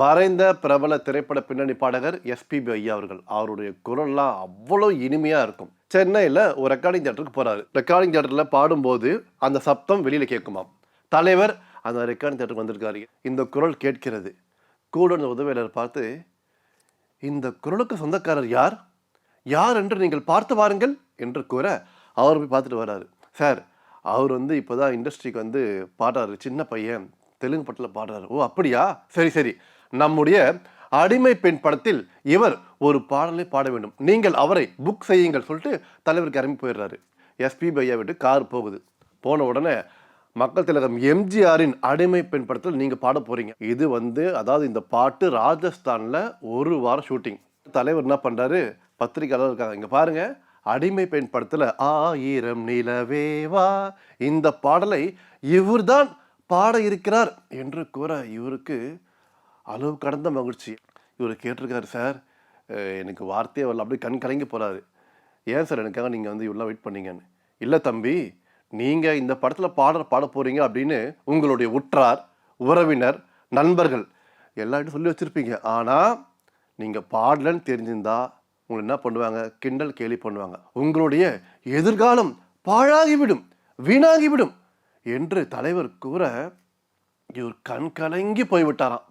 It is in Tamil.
மறைந்த பிரபல திரைப்பட பின்னணி பாடகர் எஸ்பிபி ஐயா அவர்கள். அவருடைய குரல்லாம் அவ்வளோ இனிமையாக இருக்கும். சென்னையில் ஒரு ரெக்கார்டிங் தேட்டருக்கு போகிறாரு ரெக்கார்டிங் தேட்டரில் பாடும்போது அந்த சப்தம் வெளியில் கேட்குமாம். தலைவர் அந்த ரெக்கார்டிங் தேட்டருக்கு வந்திருக்காரு. இந்த குரல் கேட்கிறது. கூட உதவியாளர் பார்த்து இந்த குரலுக்கு சொந்தக்காரர் யார்? யார் என்று நீங்கள் பார்த்து பாருங்கள் என்று கூற அவர் போய் பார்த்துட்டு வர்றாரு சார் அவர் வந்து இப்போ தான் இண்டஸ்ட்ரிக்கு வந்து பாடுறாரு. சின்ன பையன். தெலுங்கு படத்தில் பாடுறாரு. ஓ அப்படியா? சரி சரி. நம்முடைய அடிமை பெண் படத்தில் இவர் ஒரு பாடலை பாட வேண்டும். நீங்கள் அவரை புக் செய்யுங்கள் சொல்லிட்டு தலைவருக்கு இறங்கி போயிடுறாரு. எஸ்பி பையா விட்டு கார் போகுது. போன உடனே மக்கள் திலகம் எம்ஜிஆரின் அடிமை பெண் படத்தில் நீங்கள் பாட போகிறீங்க இது வந்து அதாவது இந்த பாட்டு ராஜஸ்தானில் ஒரு வாரம் ஷூட்டிங் தலைவர் என்ன பண்ணுறாரு பத்திரிகையாளர் இருக்காங்க. இங்கே பாருங்கள் அடிமை பெண் படத்தில் ஆயிரம் நிலவேவா இந்த பாடலை இவர்தான் பாட இருக்கிறார் என்று கூற இவருக்கு அளவு கடந்த மகிழ்ச்சி. இவர் கேட்டிருக்காரு சார் எனக்கு வார்த்தையே வரல. அப்படியே கண் கலங்கி போகிறாரு ஏன் சார் எனக்காக நீங்கள் வந்து இவ்வளோ வெயிட் பண்ணீங்கன்னு? இல்லை தம்பி நீங்கள் இந்த படத்தில் பாட பாட போகிறீங்க அப்படின்னு உங்களுடைய உற்றார் உறவினர் நண்பர்கள் எல்லார்ட்டும் சொல்லி வச்சுருப்பீங்க. ஆனால் நீங்கள் பாடலன்னு தெரிஞ்சிருந்தா உங்களை என்ன பண்ணுவாங்க? கிண்டல் கேலி பண்ணுவாங்க. உங்களுடைய எதிர்காலம் பாழாகிவிடும் வீணாகிவிடும். என்று தலைவர் கூற இவர் கண் கலங்கி போய்விட்டாராம்.